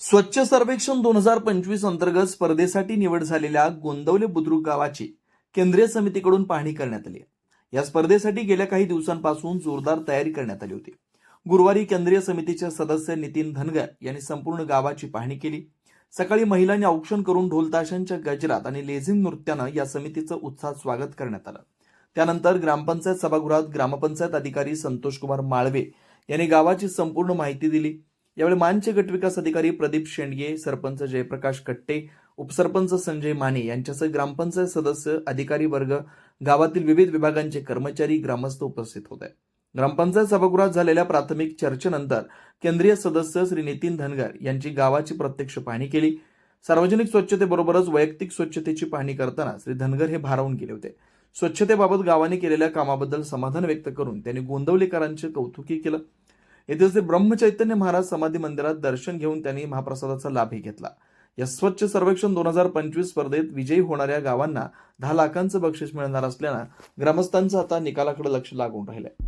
स्वच्छ सर्वेक्षण दोन हजार पंचवीस अंतर्गत स्पर्धेसाठी निवड झालेल्या गोंदवले बुद्रुक गावाची केंद्रीय समितीकडून पाहणी करण्यात आली या स्पर्धेसाठी गेल्या काही दिवसांपासून जोरदार तयारी करण्यात आली होती. गुरुवारी केंद्रीय समितीचे सदस्य नितीन धनगर यांनी संपूर्ण गावाची पाहणी केली. सकाळी महिलांनी औक्षण करून ढोलताशांच्या गजरात आणि लेझिम नृत्यानं या समितीचं उत्साहात स्वागत करण्यात आलं. त्यानंतर ग्रामपंचायत सभागृहात ग्रामपंचायत अधिकारी संतोषकुमार माळवे यांनी गावाची संपूर्ण माहिती दिली. यावेळी मानचे गटविकास अधिकारी प्रदीप शेंडगे सरपंच जयप्रकाश कट्टे उपसरपंच संजय माने यांच्यासह ग्रामपंचायत सदस्य अधिकारी वर्ग गावातील विविध विभागांचे कर्मचारी ग्रामस्थ उपस्थित होते. ग्रामपंचायत सभागृहात झालेल्या प्राथमिक चर्चेनंतर केंद्रीय सदस्य श्री नितीन धनगर यांची गावाची प्रत्यक्ष पाहणी केली. सार्वजनिक स्वच्छतेबरोबरच वैयक्तिक स्वच्छतेची पाहणी करताना श्री धनगर हे भारावून गेले होते. स्वच्छतेबाबत गावाने केलेल्या कामाबद्दल समाधान व्यक्त करून त्यांनी गोंदवलेकरांचे कौतुकी केलं. येथे श्री ब्रह्मचैतन्य महाराज समाधी मंदिरात दर्शन घेऊन त्यांनी महाप्रसादाचा लाभही घेतला. या स्वच्छ सर्वेक्षण दोन हजार पंचवीस स्पर्धेत विजयी होणाऱ्या गावांना दहा लाखांचं बक्षीस मिळणार असल्यानं ग्रामस्थांचं आता निकालाकडे लक्ष लागून राहिलंय.